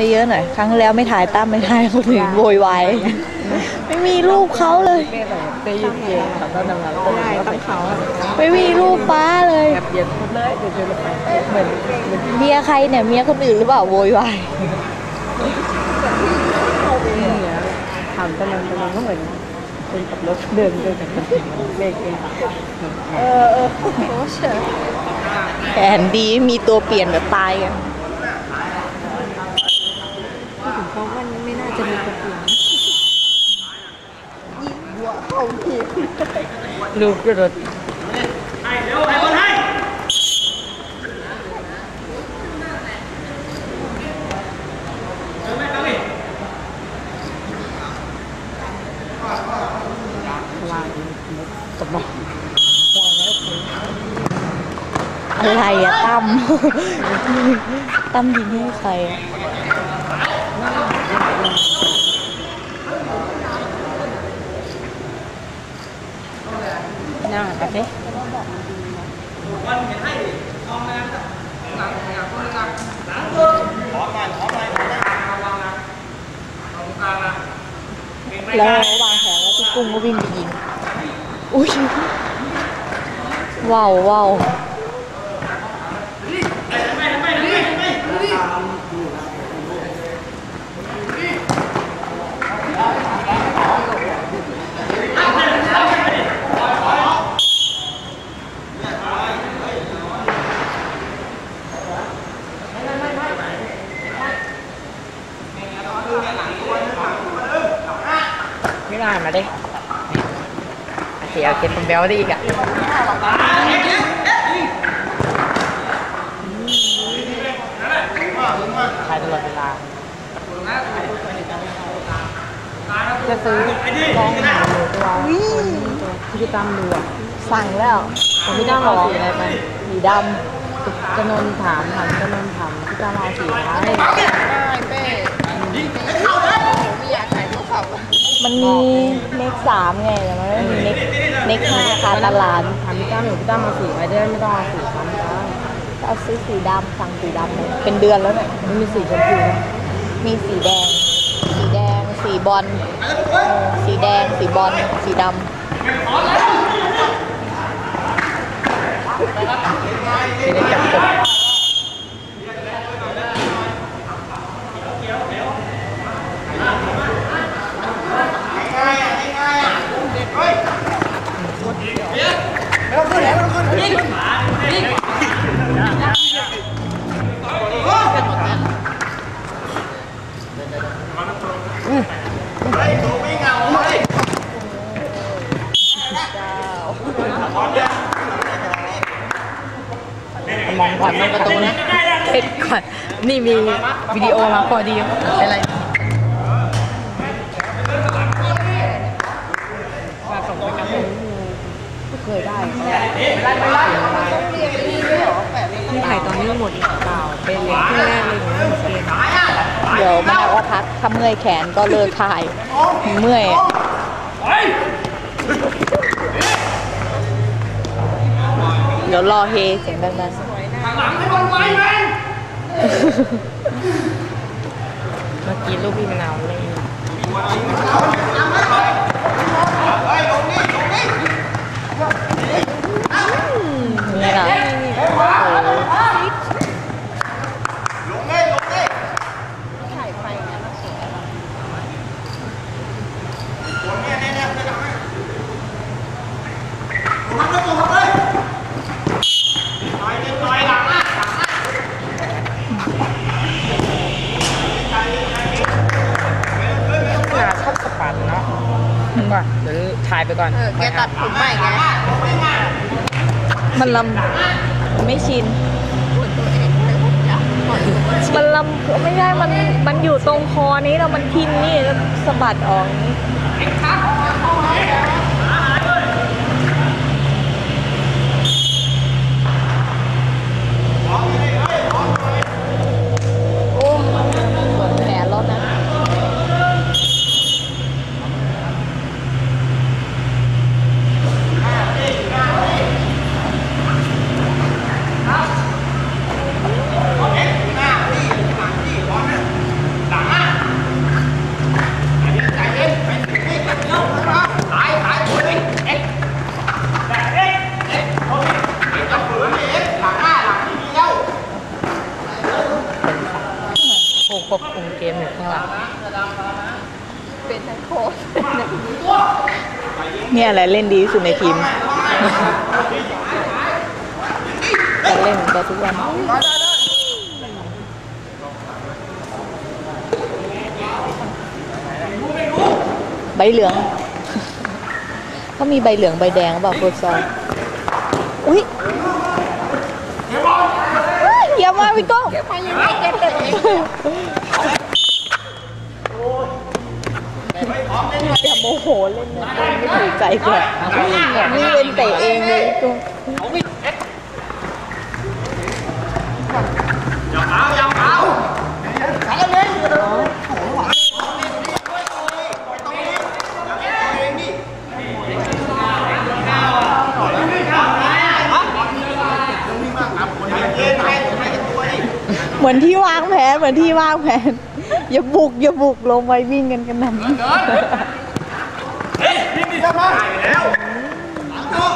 ได้เยอะหน่อย ครั้งที่แล้วไม่ถ่ายตั้มไม่ถ่ายคนอื่นโวยวายไม่มีรูปเขาเลยได้ยินเสียงเขาก็ดังนั้นก็ได้ต้องเขาไม่มีรูปป้าเลยแบบเย็นหมดเลยเดี๋ยวจะเหมือนเหมือนเมียใครเนี่ยเมียคนอื่นหรือเปล่าโวยวายเนี่ยถามตอนนั้นตอนนั้นก็เหมือนคนขับรถเดินเดินจากคนเบรกเองเออเออโอ้เฉยแผนดีมีตัวเปลี่ยนแบบตายกัน พูดถึงเขามันไม่น่าจะมีกระเปลี่ยน ลูกกระโดดลายกับน้อง อะไรอะตั้ม ตั้มยิงให้ใครอะ น่ารักเด้ แล้ววางแผนแล้วพี่กุ้งก็วิ่งไปยิงอุ้ยว้าวว้าว ไม่น่ามาด้โอเคเอาเก็บเป็นเบลได้อีกอะขายตลอดเวลาจะซื้อกล้องหาดูตัวที่พี่ตั้มดูอะสั่งแล้วผมพี่ตั้มเอาสีอะไรไปสีดจะนนถามถามจะนนถามพี่ตั้มเอาสีอะไรำ มันมีเน็กสามไงแต่มันไม่มีเน็กเน็กห้าคาตลาดถามพี่ตั้มอยู่พี่ตั้มเอาสีอะไรได้ไม่ต้องเอาสีซ้ำกันเอาซื้อสีดำสั่งสีดำเลยเป็นเดือนแล้วเนี่ยไม่มีสีชมพูนะมีสีแดง สีแดง สีบอลเออสีแดง สีบอล สีดำ สีได้จับกบ มองผ่านมันประตูนะเช็ดก่อนนี่มีวิดีโอมาพอดีเป็นไร เคยได้นี่ถ่ายตอนนี้หมดเปล่าเป็นเลี้ยที่แรกเลยหนูไม่เกมเดี๋ยวมาก็พักถ้าเมื่อยแขนก็เลิกถ่ายเมื่อยเดี๋ยวรอเฮเสียงดังๆเมื่อกี้ลูกพี่มะนาวเลย ก่อนเดี๋ยวถ่ายไปก่อนแกตัดผมใหม่ไงมันลำมันไม่ชินมันลำไม่ใช่ มัน มันอยู่ตรงคอนี้แล้วมันทิ่มนี่แล้วสะบัดออกอย่างนี้โควบคุมเกมอยู่ข้างหลังเป็นทั้งโค้ชเนี่ยแหละเล่นดีที่สุดในทีมจะเล่นกันทุกวันใบเหลืองเขามีใบเหลืองใบแดงหรือเปล่าฟุตซอลอุ้ยเฮ้ยอย่ามาพี่ก้องอย่ามายังไงเก็บเก็ อย่าโมโหเล่นนะไม่ถูกใจแกนี่เป็นเตะเองเลยตัว มือนที่วางแผนเหมือนที่วางแผน อย่าบุกอย่าบุกลงไปวิ่งกันกันนั้นเฮ้ยวิ่งดิครัมาแล้วสามสอ